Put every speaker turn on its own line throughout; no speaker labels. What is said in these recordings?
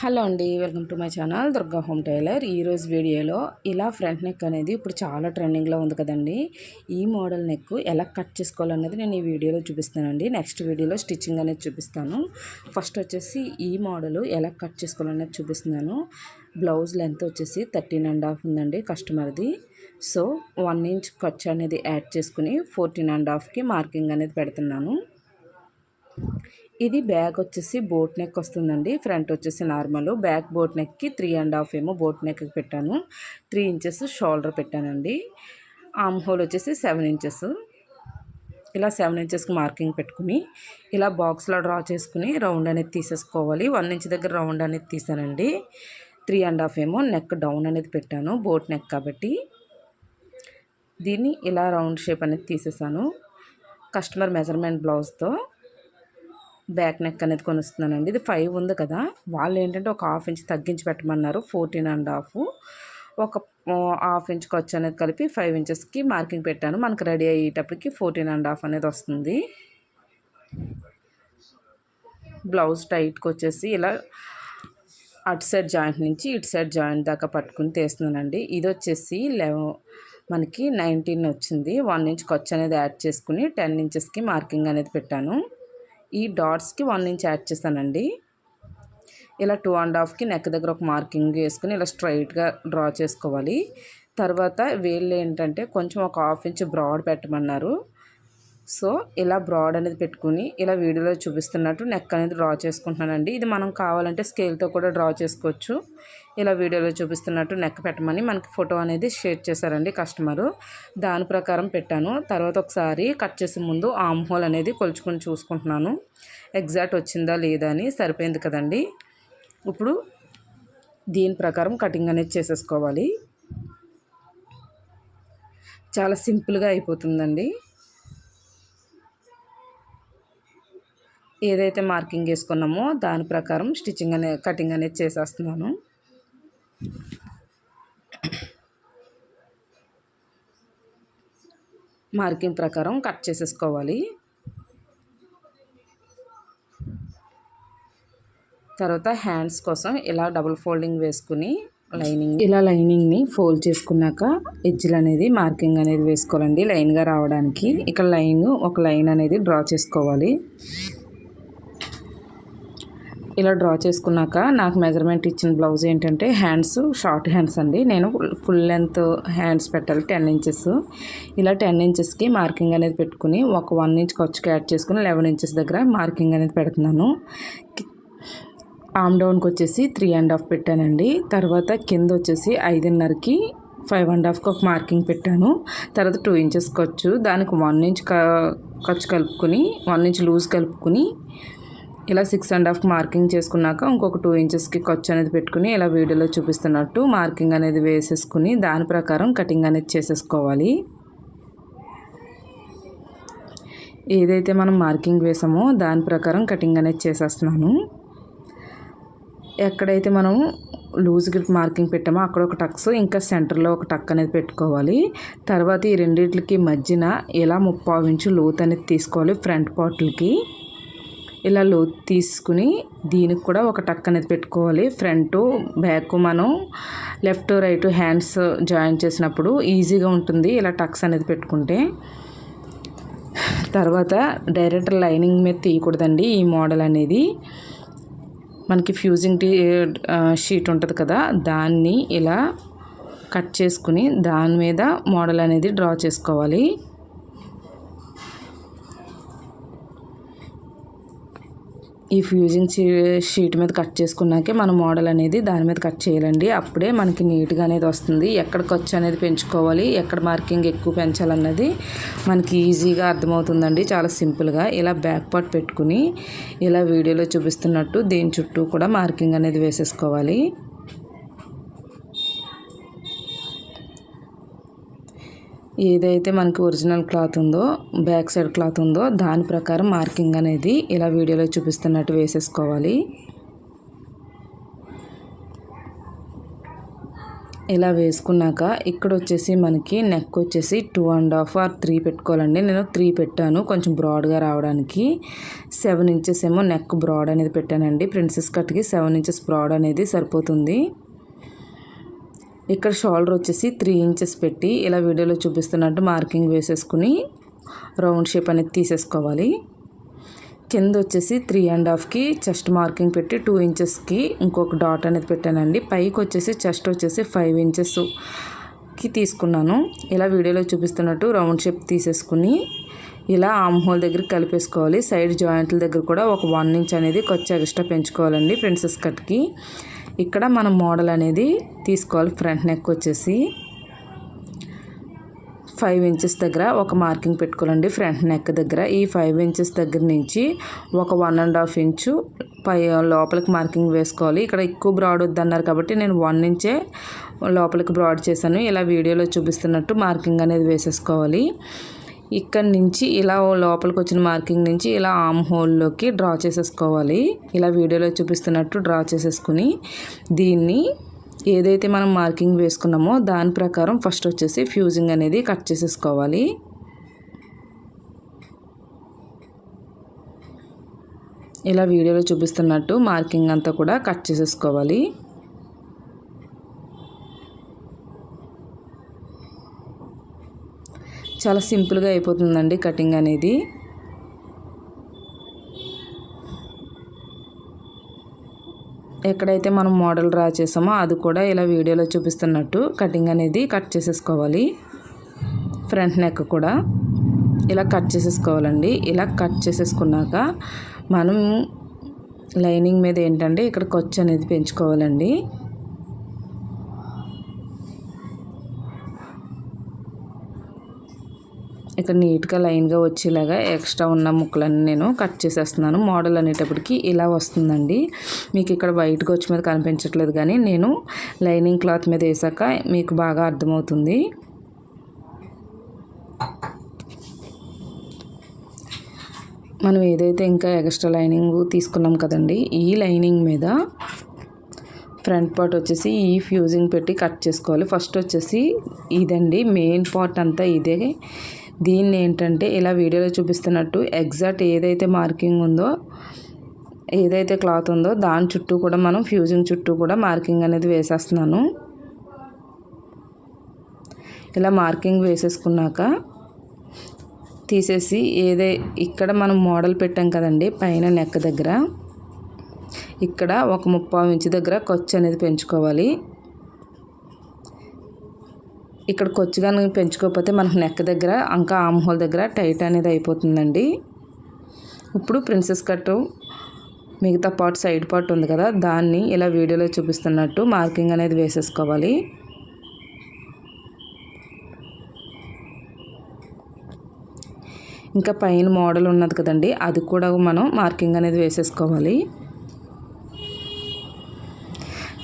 Hello అండి welcome to my channel Durga home tailor. ఈరోజు వీడియోలో ఇలా ఫ్రంట్ నెక్ అనేది ఇప్పుడు చాలా ట్రెండింగ్లో ఉంది కదండి. ఈ మోడల్ నెక్ ఎలా కట్ చేసుకోవాలన్నది నేను ఈ వీడియోలో చూపిస్తానండి. నెక్స్ట్ వీడియోలో స్టిచ్చింగ్ అనేది చూపిస్తాను. ఫస్ట్ వచ్చేసి ఈ మోడల్ ఎలా కట్ చేసుకోవాలనేది చూపిస్తున్నాను. బ్లౌజ్ లెంత్ వచ్చేసి థర్టీన్ అండ్ హాఫ్ ఉందండి కస్టమర్ది. సో వన్ ఇంచ్ ఖర్చు అనేది యాడ్ చేసుకుని ఫోర్టీన్ అండ్ హాఫ్కి మార్కింగ్ అనేది పెడుతున్నాను. ఇది బ్యాగ్ వచ్చేసి బోట్ నెక్ వస్తుందండి. ఫ్రంట్ వచ్చేసి నార్మల్. బ్యాక్ బోట్ నెక్కి త్రీ అండ్ హాఫ్ ఏమో బోట్ నెక్ పెట్టాను. త్రీ ఇంచెస్ షోల్డర్ పెట్టానండి. ఆమ్ హోల్ వచ్చేసి సెవెన్ ఇంచెస్. ఇలా సెవెన్ ఇంచెస్కి మార్కింగ్ పెట్టుకుని ఇలా బాక్స్లో డ్రా చేసుకుని రౌండ్ అనేది తీసేసుకోవాలి. వన్ ఇంచ్ దగ్గర రౌండ్ అనేది తీసానండి. త్రీ అండ్ హాఫ్ ఏమో నెక్ డౌన్ అనేది పెట్టాను బోట్ నెక్ కాబట్టి. దీన్ని ఇలా రౌండ్ షేప్ అనేది తీసేసాను. కస్టమర్ మెజర్మెంట్ బ్లౌజ్తో బ్యాక్ నెక్ అనేది కొనిస్తున్నానండి. ఇది ఫైవ్ ఉంది కదా. వాళ్ళు ఏంటంటే ఒక హాఫ్ ఇంచ్ తగ్గించి పెట్టమన్నారు. Fourteen and half. ఒక హాఫ్ ఇంచ్ ఖర్చు అనేది కలిపి ఫైవ్ ఇంచెస్కి మార్కింగ్ పెట్టాను. మనకు రెడీ అయ్యేటప్పటికి ఫోర్టీన్ అండ్ హాఫ్ అనేది వస్తుంది. బ్లౌజ్ టైట్కి వచ్చేసి ఇలా అటు సైడ్ జాయింట్ నుంచి ఇటు సైడ్ జాయింట్ దాకా పట్టుకుని తీస్తున్నానండి. ఇది వచ్చేసి లెవ మనకి నైన్టీన్ వచ్చింది. వన్ ఇంచ్ ఖర్చు అనేది యాడ్ చేసుకుని టెన్ ఇంచెస్కి మార్కింగ్ అనేది పెట్టాను. ఈ డాట్స్కి వన్ ఇంచ్ యాడ్ చేశానండి. ఇలా టూ అండ్ హాఫ్కి నెక్ దగ్గర ఒక మార్కింగ్ వేసుకుని ఇలా స్ట్రైట్గా డ్రా చేసుకోవాలి. తర్వాత వేళ్ళు ఏంటంటే కొంచెం ఒక హాఫ్ ఇంచ్ బ్రాడ్ పెట్టమన్నారు. సో ఇలా బ్రాడ్ అనేది పెట్టుకుని ఇలా వీడియోలో చూపిస్తున్నట్టు నెక్ అనేది డ్రా చేసుకుంటున్నానండి. ఇది మనం కావాలంటే స్కేల్తో కూడా డ్రా చేసుకోవచ్చు. ఇలా వీడియోలో చూపిస్తున్నట్టు నెక్ పెట్టమని మనకి ఫోటో అనేది షేర్ చేశారండి కస్టమరు దాని ప్రకారం పెట్టాను. తర్వాత ఒకసారి కట్ చేసే ముందు ఆమ్ హోల్ అనేది కొలుచుకొని చూసుకుంటున్నాను. ఎగ్జాక్ట్ వచ్చిందా లేదా అని సరిపోయింది కదండి. ఇప్పుడు దీని ప్రకారం కటింగ్ అనేది చేసేసుకోవాలి. చాలా సింపుల్గా అయిపోతుందండి. ఏదైతే మార్కింగ్ వేసుకున్నామో దాని ప్రకారం స్టిచ్చింగ్ అనే కటింగ్ అనేది చేసేస్తున్నాను. మార్కింగ్ ప్రకారం కట్ చేసేసుకోవాలి. తర్వాత హ్యాండ్స్ కోసం ఇలా డబుల్ ఫోల్డింగ్ వేసుకుని లైనింగ్ ఇలా లైనింగ్ని ఫోల్డ్ చేసుకున్నాక ఎడ్జ్లు అనేది మార్కింగ్ అనేది వేసుకోవాలండి లైన్గా రావడానికి. ఇక్కడ లైన్ ఒక లైన్ అనేది డ్రా చేసుకోవాలి. ఇలా డ్రా చేసుకున్నాక నాకు మెజర్మెంట్ ఇచ్చిన బ్లౌజ్ ఏంటంటే హ్యాండ్స్ షార్ట్ హ్యాండ్స్ అండి. నేను ఫుల్ లెంత్ హ్యాండ్స్ పెట్టాలి టెన్ ఇంచెస్ ఇలా టెన్ ఇంచెస్కి మార్కింగ్ అనేది పెట్టుకుని ఒక వన్ ఇంచ్ ఖర్చుకి యాడ్ చేసుకుని లెవెన్ ఇంచెస్ దగ్గర మార్కింగ్ అనేది పెడుతున్నాను. ఆమ్ డౌన్కి వచ్చేసి త్రీ అండ్ హాఫ్ పెట్టానండి. తర్వాత కింద వచ్చేసి ఐదున్నరకి ఫైవ్ అండ్ హాఫ్కి ఒక మార్కింగ్ పెట్టాను. తర్వాత టూ ఇంచెస్ ఖర్చు. దానికి వన్ ఇంచ్ ఖర్చు కలుపుకొని వన్ ఇంచ్ లూజ్ కలుపుకొని ఇలా సిక్స్ అండ్ హాఫ్ మార్కింగ్ చేసుకున్నాక ఇంకొక టూ ఇంచెస్కి ఖర్చు అనేది పెట్టుకుని ఇలా వీడియోలో చూపిస్తున్నట్టు మార్కింగ్ అనేది వేసేసుకుని దాని ప్రకారం కటింగ్ అనేది చేసేసుకోవాలి. ఏదైతే మనం మార్కింగ్ వేసామో దాని ప్రకారం కటింగ్ అనేది చేసేస్తున్నాను. ఎక్కడైతే మనం లూజ్ గ్రిప్ మార్కింగ్ పెట్టామో అక్కడ ఒక టక్స్ ఇంకా సెంటర్లో ఒక టక్ అనేది పెట్టుకోవాలి. తర్వాత ఈ రెండింటికి మధ్యన ఇలా ముప్పావు ఇంచు లోత్ అనేది తీసుకోవాలి ఫ్రంట్ పార్ట్లకి ఇలా లోతు తీసుకుని దీనికి కూడా ఒక టక్ అనేది పెట్టుకోవాలి. ఫ్రంట్ బ్యాక్ మనం లెఫ్ట్ రైట్ హ్యాండ్స్ జాయిన్ చేసినప్పుడు ఈజీగా ఉంటుంది ఇలా టక్స్ అనేది పెట్టుకుంటే. తర్వాత డైరెక్ట్ లైనింగ్ మీద తీయకూడదండి ఈ మోడల్ అనేది. మనకి ఫ్యూజింగ్ టీ షీట్ ఉంటుంది కదా దాన్ని ఇలా కట్ చేసుకుని దాని మీద మోడల్ అనేది డ్రా చేసుకోవాలి. ఈ ఫ్యూజింగ్ షీట్ మీద కట్ చేసుకున్నాకే మన మోడల్ అనేది దాని మీద కట్ చేయాలండి. అప్పుడే మనకి నీట్గా అనేది వస్తుంది. ఎక్కడ ఖర్చు అనేది పెంచుకోవాలి ఎక్కడ మార్కింగ్ ఎక్కువ పెంచాలన్నది మనకి ఈజీగా అర్థమవుతుందండి. చాలా సింపుల్గా ఇలా బ్యాక్ పార్ట్ పెట్టుకుని ఇలా వీడియోలో చూపిస్తున్నట్టు దీని చుట్టూ కూడా మార్కింగ్ అనేది వేసేసుకోవాలి. ఏదైతే మనకి ఒరిజినల్ క్లాత్ ఉందో బ్యాక్ సైడ్ క్లాత్ ఉందో దాని ప్రకారం మార్కింగ్ అనేది ఇలా వీడియోలో చూపిస్తున్నట్టు వేసేసుకోవాలి. ఇలా వేసుకున్నాక ఇక్కడ వచ్చేసి మనకి నెక్ వచ్చేసి two and half or three పెట్టుకోవాలండి. నేను త్రీ పెట్టాను కొంచెం బ్రాడ్గా రావడానికి. సెవెన్ ఇంచెస్ ఏమో నెక్ బ్రాడ్ అనేది పెట్టానండి. ప్రిన్సెస్ కట్కి సెవెన్ ఇంచెస్ బ్రాడ్ అనేది సరిపోతుంది. ఇక్కడ షోల్డర్ వచ్చేసి త్రీ ఇంచెస్ పెట్టి ఇలా వీడియోలో చూపిస్తున్నట్టు మార్కింగ్ వేసేసుకుని రౌండ్ షేప్ అనేది తీసేసుకోవాలి. కింద వచ్చేసి త్రీ అండ్ హాఫ్కి చెస్ట్ మార్కింగ్ పెట్టి టూ ఇంచెస్కి ఇంకొక డాట్ అనేది పెట్టానండి. పైకి వచ్చేసి చెస్ట్ వచ్చేసి ఫైవ్ ఇంచెస్కి తీసుకున్నాను. ఇలా వీడియోలో చూపిస్తున్నట్టు రౌండ్ షేప్ తీసేసుకుని ఇలా ఆమ్ హోల్ దగ్గర కలిపేసుకోవాలి. సైడ్ జాయింట్ల దగ్గర కూడా ఒక వన్ ఇంచ్ అనేది కొంచెం ఎక్స్ట్రా పెంచుకోవాలండి ప్రిన్సెస్ కట్కి ఇక్కడ మనం మోడల్ అనేది తీసుకోవాలి. ఫ్రంట్ నెక్ వచ్చేసి ఫైవ్ ఇంచెస్ దగ్గర ఒక మార్కింగ్ పెట్టుకోవాలండి. ఫ్రంట్ నెక్ దగ్గర ఈ ఫైవ్ ఇంచెస్ దగ్గర నుంచి ఒక వన్ అండ్ హాఫ్ ఇంచు పై లోపలికి మార్కింగ్ వేసుకోవాలి. ఇక్కడ ఎక్కువ బ్రాడ్ వద్దన్నారు కాబట్టి నేను వన్ ఇంచే లోపలికి బ్రాడ్ చేశాను. ఇలా వీడియోలో చూపిస్తున్నట్టు మార్కింగ్ అనేది వేసేసుకోవాలి. ఇక్కడ నుంచి ఇలా లోపలికి వచ్చిన మార్కింగ్ నుంచి ఇలా ఆమ్ హోల్లోకి డ్రా చేసేసుకోవాలి. ఇలా వీడియోలో చూపిస్తున్నట్టు డ్రా చేసేసుకుని దీన్ని ఏదైతే మనం మార్కింగ్ వేసుకున్నామో దాని ప్రకారం ఫస్ట్ వచ్చేసి ఫ్యూజింగ్ అనేది కట్ చేసేసుకోవాలి. ఇలా వీడియోలో చూపిస్తున్నట్టు మార్కింగ్ అంతా కూడా కట్ చేసేసుకోవాలి. చాలా సింపుల్గా అయిపోతుందండి కటింగ్ అనేది. ఎక్కడైతే మనం మోడల్ డ్రా చేసామో అది కూడా ఇలా వీడియోలో చూపిస్తున్నట్టు కటింగ్ అనేది కట్ చేసేసుకోవాలి. ఫ్రంట్ నెక్ కూడా ఇలా కట్ చేసేసుకోవాలండి. ఇలా కట్ చేసేసుకున్నాక మనం లైనింగ్ మీద ఏంటంటే ఇక్కడ కొచ్చు అనేది పెంచుకోవాలండి. ఇక్కడ నీట్గా లైన్గా వచ్చేలాగా ఎక్స్ట్రా ఉన్న ముక్కలన్నీ నేను కట్ చేసేస్తున్నాను. మోడల్ అనేటప్పటికి ఇలా వస్తుందండి. మీకు ఇక్కడ వైట్గా వచ్చి మీద కనిపించట్లేదు కానీ నేను లైనింగ్ క్లాత్ మీద వేసాక మీకు బాగా అర్థమవుతుంది. మనం ఏదైతే ఇంకా ఎక్స్ట్రా లైనింగ్ తీసుకున్నాం కదండి ఈ లైనింగ్ మీద ఫ్రంట్ పార్ట్ వచ్చేసి ఈ ఫ్యూజింగ్ పెట్టి కట్ చేసుకోవాలి. ఫస్ట్ వచ్చేసి ఇదండి. మెయిన్ పార్ట్ అంతా ఇదే. దీన్ని ఏంటంటే ఇలా వీడియోలో చూపిస్తున్నట్టు ఎగ్జాక్ట్ ఏదైతే మార్కింగ్ ఉందో ఏదైతే క్లాత్ ఉందో దాని చుట్టూ కూడా మనం ఫ్యూజింగ్ చుట్టూ కూడా మార్కింగ్ అనేది వేసేస్తున్నాను. ఇలా మార్కింగ్ వేసేసుకున్నాక తీసేసి ఏదే ఇక్కడ మనం మోడల్ పెట్టాం కదండి పైన నెక్ దగ్గర. ఇక్కడ ఒక ముప్పావు ఇంచు దగ్గర ఖర్చు అనేది పెంచుకోవాలి. ఇక్కడ కొచ్చుగాని పెంచుకోకపోతే మనకు నెక్ దగ్గర ఇంకా ఆమ్ హోల్ దగ్గర టైట్ అనేది అయిపోతుందండి. ఇప్పుడు ప్రిన్సెస్ కట్టు మిగతా పార్ట్ సైడ్ పార్ట్ ఉంది కదా దాన్ని ఇలా వీడియోలో చూపిస్తున్నట్టు మార్కింగ్ అనేది వేసేసుకోవాలి. ఇంకా పైన మోడల్ ఉన్నది కదండి అది కూడా మనం మార్కింగ్ అనేది వేసేసుకోవాలి.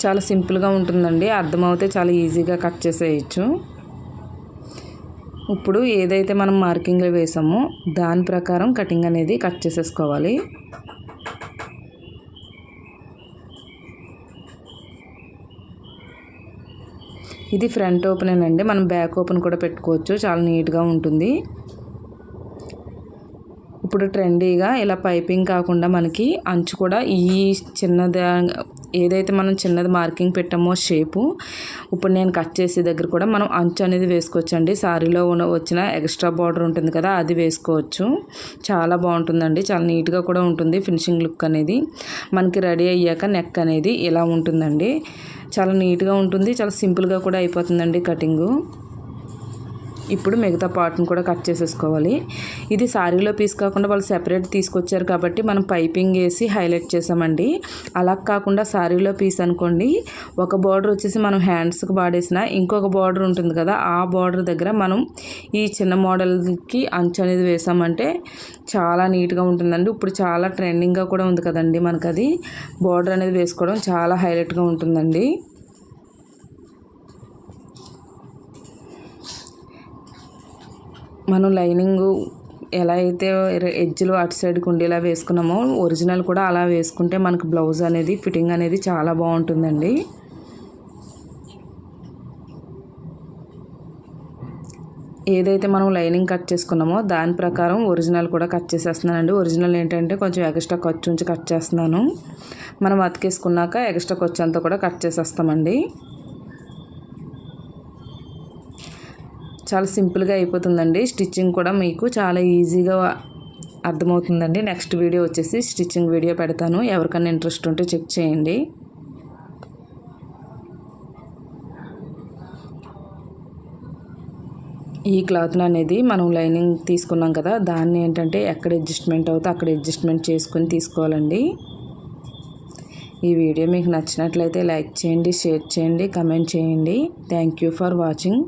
చాలా సింపుల్గా ఉంటుందండి అర్థమవుతే చాలా ఈజీగా కట్ చేసేయచ్చు. ఇప్పుడు ఏదైతే మనం మార్కింగ్లో వేసామో దాని ప్రకారం కటింగ్ అనేది కట్ చేసేసుకోవాలి. ఇది ఫ్రంట్ ఓపెన్ అండి. మనం బ్యాక్ ఓపెన్ కూడా పెట్టుకోవచ్చు. చాలా నీట్గా ఉంటుంది. ఇప్పుడు ట్రెండీగా ఇలా పైపింగ్ కాకుండా మనకి అంచు కూడా ఈ చిన్నది ఏదైతే మనం చిన్నది మార్కింగ్ పెట్టామో షేపు ఇప్పుడు నేను కట్ చేసే దగ్గర కూడా మనం అంచు అనేది వేసుకోవచ్చు అండి సారీలో ఉన్న వచ్చిన ఎక్స్ట్రా బార్డర్ ఉంటుంది కదా అది వేసుకోవచ్చు. చాలా బాగుంటుందండి. చాలా నీట్గా కూడా ఉంటుంది ఫినిషింగ్ లుక్ అనేది. మనకి రెడీ అయ్యాక నెక్ అనేది ఇలా ఉంటుందండి. చాలా నీట్గా ఉంటుంది. చాలా సింపుల్గా కూడా అయిపోతుందండి కటింగు ఇప్పుడు మిగతా పార్ట్ని కూడా కట్ చేసేసుకోవాలి. ఇది శారీలో పీస్ కాకుండా వాళ్ళు సెపరేట్ తీసుకొచ్చారు కాబట్టి మనం పైపింగ్ వేసి హైలైట్ చేసామండి. అలా కాకుండా శారీలో పీస్ అనుకోండి ఒక బార్డర్ వచ్చేసి మనం హ్యాండ్స్కి వాడేసిన ఇంకొక బార్డర్ ఉంటుంది కదా ఆ బార్డర్ దగ్గర మనం ఈ చిన్న మోడల్కి అంచు అనేది వేసామంటే చాలా నీట్గా ఉంటుందండి. ఇప్పుడు చాలా ట్రెండింగ్గా కూడా ఉంది కదండి మనకు అది బార్డర్ అనేది వేసుకోవడం చాలా హైలైట్గా ఉంటుందండి. మనం లైనింగ్ ఎలా అయితే ఎడ్జ్లు అటు సైడ్కి కుండేలా వేసుకున్నామో ఒరిజినల్ కూడా అలా వేసుకుంటే మనకు బ్లౌజ్ అనేది ఫిట్టింగ్ అనేది చాలా బాగుంటుందండి. ఏదైతే మనం లైనింగ్ కట్ చేసుకున్నామో దాని ప్రకారం ఒరిజినల్ కూడా కట్ చేసేస్తున్నానండి. ఒరిజినల్ ఏంటంటే కొంచెం ఎక్స్ట్రా ఖర్చు ఉంచి కట్ చేస్తున్నాను. మనం అతికేసుకున్నాక ఎక్స్ట్రా ఖర్చు అంతా కూడా కట్ చేసేస్తామండి. చాలా సింపుల్గా అయిపోతుందండి. స్టిచ్చింగ్ కూడా మీకు చాలా ఈజీగా అర్థమవుతుందండి. నెక్స్ట్ వీడియో వచ్చేసి స్టిచ్చింగ్ వీడియో పెడతాను. ఎవరికైనా ఇంట్రెస్ట్ ఉంటే చెక్ చేయండి. ఈ క్లాత్ అనేది మనం లైనింగ్ తీసుకున్నాం కదా దాన్ని ఏంటంటే ఎక్కడ అడ్జస్ట్మెంట్ అవుతా అక్కడ అడ్జస్ట్మెంట్ చేసుకుని తీసుకోవాలండి. ఈ వీడియో మీకు నచ్చినట్లయితే లైక్ చేయండి షేర్ చేయండి కమెంట్ చేయండి. Thank you for watching.